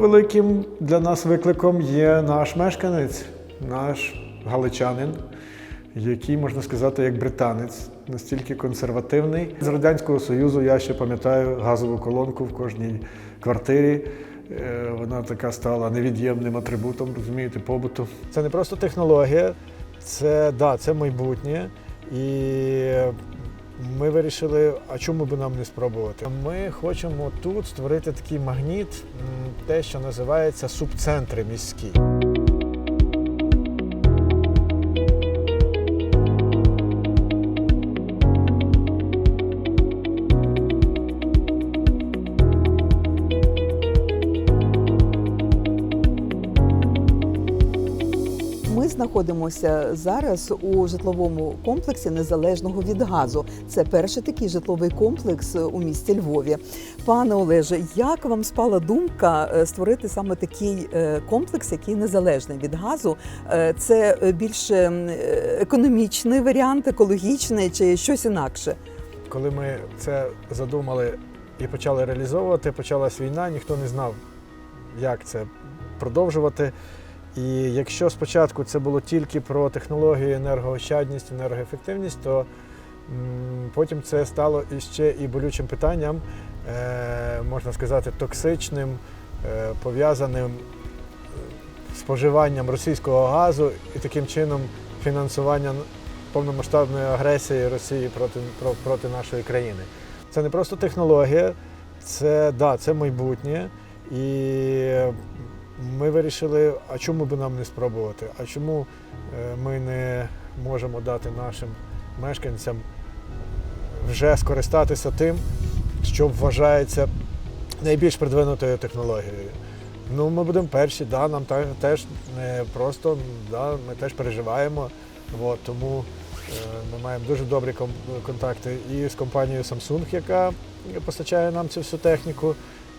Великим для нас викликом є наш мешканець, наш галичанин, який, можна сказати, як британець, настільки консервативний. З Радянського Союзу я ще пам'ятаю газову колонку в кожній квартирі. Е, Вона така стала невід'ємним атрибутом, розумієте, побуту. Це не просто технологія, це, да, це майбутнє. І ми вирішили, а чому би нам не спробувати? Ми хочемо тут створити такий магніт, те, що називається субцентри міські. Знаходимося зараз у житловому комплексі незалежного від газу. Це перший такий житловий комплекс у місті Львові. Пане Олеже, як вам спала думка е, створити саме такий е, комплекс, який незалежний від газу? Е, Це е, більш е, м, е, економічний варіант, екологічний чи щось інакше? Коли ми це задумали і почали реалізовувати, почалась війна, ніхто не знав, як це продовжувати. І якщо спочатку це було тільки про технології, енергоощадність, енергоефективність, то потім це стало іще і болючим питанням, е, можна сказати, токсичним, е, пов'язаним з споживанням російського газу і таким чином фінансуванням повномасштабної агресії Росії проти, про- проти нашої країни. Це не просто технологія, це, да, це майбутнє. І ми вирішили, а чому би нам не спробувати? А чому е, ми не можемо дати нашим мешканцям вже скористатися тим, що вважається найбільш продвинутою технологією? Ну, ми будемо перші, да, нам теж не просто, да, ми теж переживаємо. От, тому ми маємо дуже добрі контакти і з компанією Samsung, яка постачає нам цю всю техніку.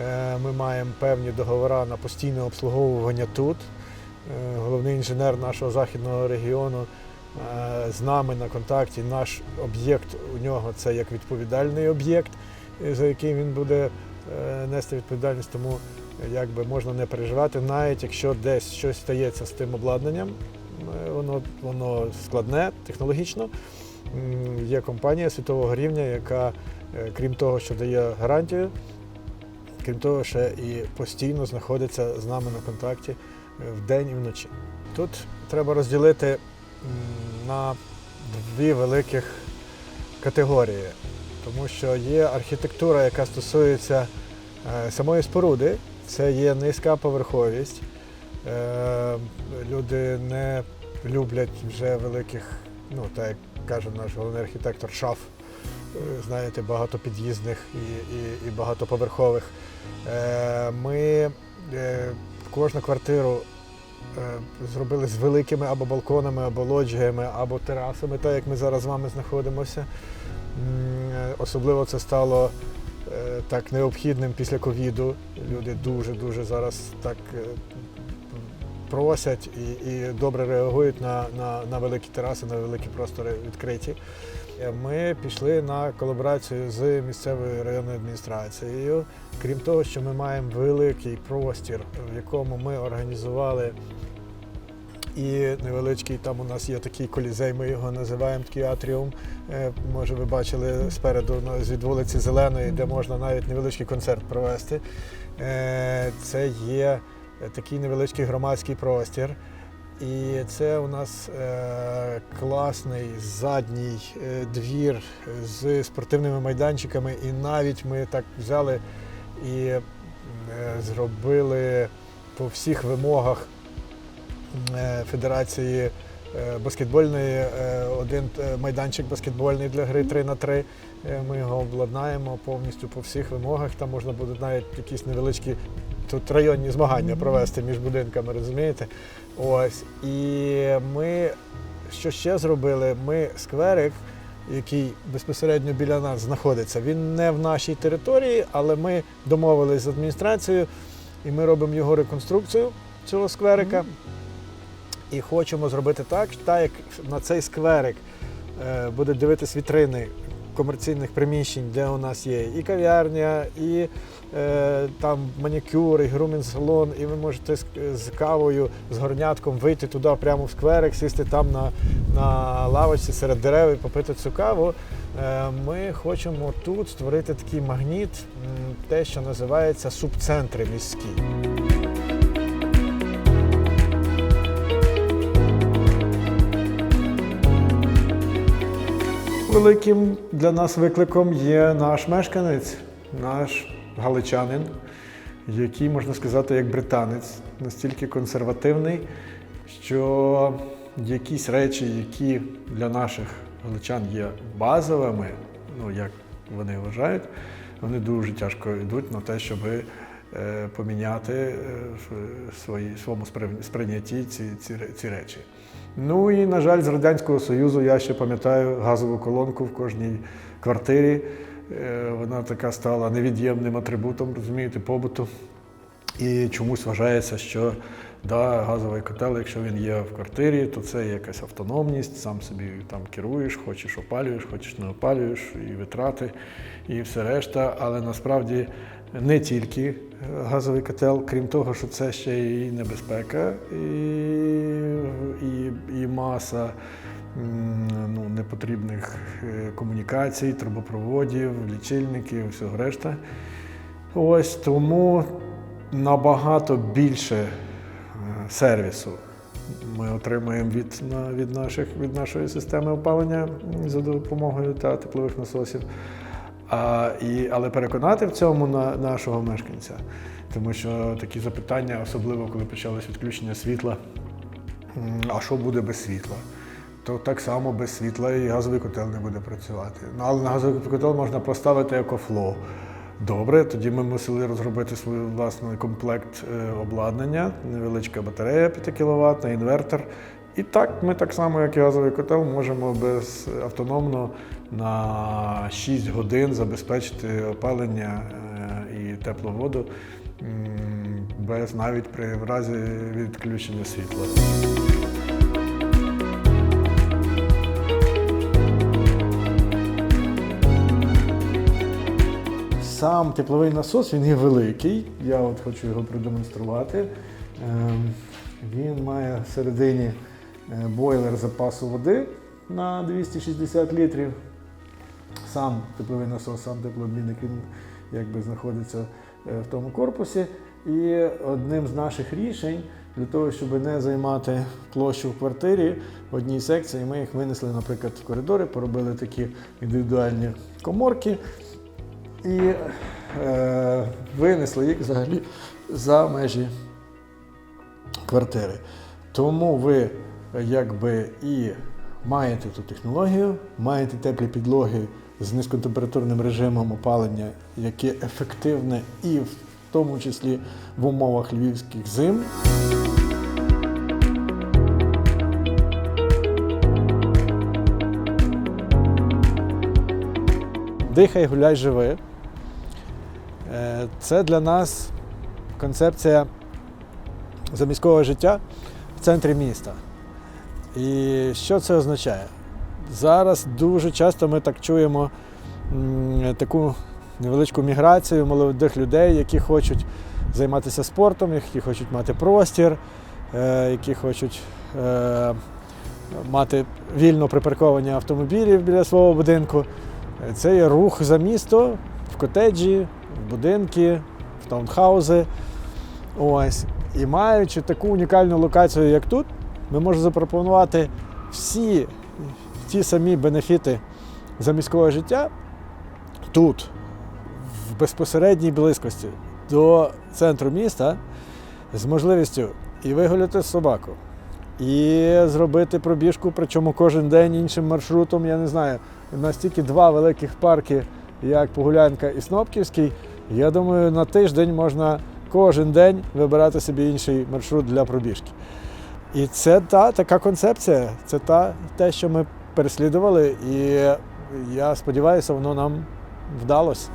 Е, Ми маємо певні договори на постійне обслуговування тут. Е, Головний інженер нашого західного регіону е, з нами на контакті. Наш об'єкт у нього це як відповідальний об'єкт, е, за який він буде е, нести відповідальність. Тому е, якби можна не переживати, навіть якщо десь щось стається з тим обладнанням, е, воно, воно складне технологічно. Є компанія світового рівня, яка, е, крім того, що дає гарантію, крім того, ще і постійно знаходиться з нами на контакті е, вдень і вночі. Тут треба розділити на дві великих категорії, тому що є архітектура, яка стосується е, самої споруди, це є низька поверховість. Люди не люблять вже великих, ну так як каже наш головний архітектор, шаф, е, знаєте, багатопід'їзних і, і, і багатоповерхових. Е, Ми е, кожну квартиру е, зробили з великими або балконами, або лоджіями, або терасами, так як ми зараз з вами знаходимося. Е, Особливо це стало е, так необхідним після ковіду. Люди дуже-дуже зараз так е, просять і, і добре реагують на, на, на великі тераси, на великі простори відкриті. Е, Ми пішли на колаборацію з місцевою районною адміністрацією. Крім того, що ми маємо великий простір, в якому ми організували і невеличкий, там у нас є такий колізей, ми його називаємо такий атріум. Е, Може, ви бачили спереду ну, від вулиці Зеленої, де можна навіть невеличкий концерт провести. Е, Це є такий невеличкий громадський простір. І це у нас е, класний задній е, двір з спортивними майданчиками. І навіть ми так взяли і е, зробили по всіх вимогах е, Федерації е, баскетбольної е, один е, майданчик баскетбольний для гри 3 на 3 Е, Ми його обладнаємо повністю по всіх вимогах. Там можна буде навіть якісь невеличкі тут районні змагання провести між будинками, розумієте? Ось. І ми що ще зробили? Ми скверик, який безпосередньо біля нас знаходиться, він не в нашій території, але ми домовились з адміністрацією, і ми робимо його реконструкцію цього скверика. І хочемо зробити так, так як на цей скверик е, буде дивитись вітрини комерційних приміщень, де у нас є і кав'ярня, і е, там манікюр, і грумінг салон, і ви можете з, з кавою, з горнятком вийти туди прямо в скверик, сісти там на, на лавочці серед дерев і попити цю каву. Е, Ми хочемо тут створити такий магніт, те, що називається субцентри міські. Великим для нас викликом є наш мешканець, наш галичанин, який, можна сказати, як британець, настільки консервативний, що якісь речі, які для наших галичан є базовими, ну як вони вважають, вони дуже тяжко йдуть на те, щоб е, поміняти е, в своєму сприйнятті ці, ці, ці речі. Ну і, на жаль, з Радянського Союзу я ще пам'ятаю газову колонку в кожній квартирі. Е, Вона така стала невід'ємним атрибутом, розумієте, побуту. І чомусь вважається, що да, газовий котел, якщо він є в квартирі, то це якась автономність, сам собі там керуєш, хочеш опалюєш, хочеш не опалюєш, і витрати, і все решта. Але насправді не тільки е, газовий котел, крім того, що це ще і небезпека, і, і, і маса ну, непотрібних е, комунікацій, трубопроводів, лічильників, всього решта. Ось тому набагато більше е, сервісу ми отримуємо від, від, наших, від нашої системи опалення за допомогою та теплових насосів. А, і, але переконати в цьому на, нашого мешканця, тому що такі запитання, особливо коли почалось відключення світла, а що буде без світла? То так само без світла і газовий котел не буде працювати. Ну, але на газовий котел можна поставити екофлоу. Добре, тоді ми мусили розробити свій власний комплект е, обладнання, невеличка батарея 5 кВт, інвертор. І так, ми так само, як і газовий котел, можемо без автономно на 6 годин забезпечити опалення е, і теплу воду без навіть при в разі відключення світла. Сам тепловий насос він є великий. Я от хочу його продемонструвати. Ем, Він має всередині бойлер запасу води на 260 літрів. Сам тепловий насос, сам теплообмінник він якби знаходиться е, в тому корпусі. І одним з наших рішень для того, щоб не займати площу в квартирі в одній секції, ми їх винесли, наприклад, в коридори, поробили такі індивідуальні коморки і е, винесли їх взагалі за межі квартири. Тому ви якби і маєте ту технологію, маєте теплі підлоги з низькотемпературним режимом опалення, яке ефективне і в тому числі в умовах львівських зим. Дихай, гуляй, живи. Е, Це для нас концепція заміського життя в центрі міста. І що це означає? Зараз дуже часто ми так чуємо таку невеличку міграцію молодих людей, які хочуть займатися спортом, які хочуть мати простір, е, які хочуть е, мати вільно припарковані автомобілі біля свого будинку. Це є рух за місто в котеджі, в будинки, в таунхаузи. Ось. І маючи таку унікальну локацію, як тут, ми можемо запропонувати всі ті самі бенефіти заміського життя тут, в безпосередній близькості до центру міста, з можливістю і вигуляти собаку, і зробити пробіжку, причому кожен день іншим маршрутом. Я не знаю, у нас тільки два великих парки, як Погулянка і Снопківський. Я думаю, на тиждень можна кожен день вибирати собі інший маршрут для пробіжки. І це та така концепція, це та, те, що ми переслідували, і я сподіваюся, воно нам вдалося.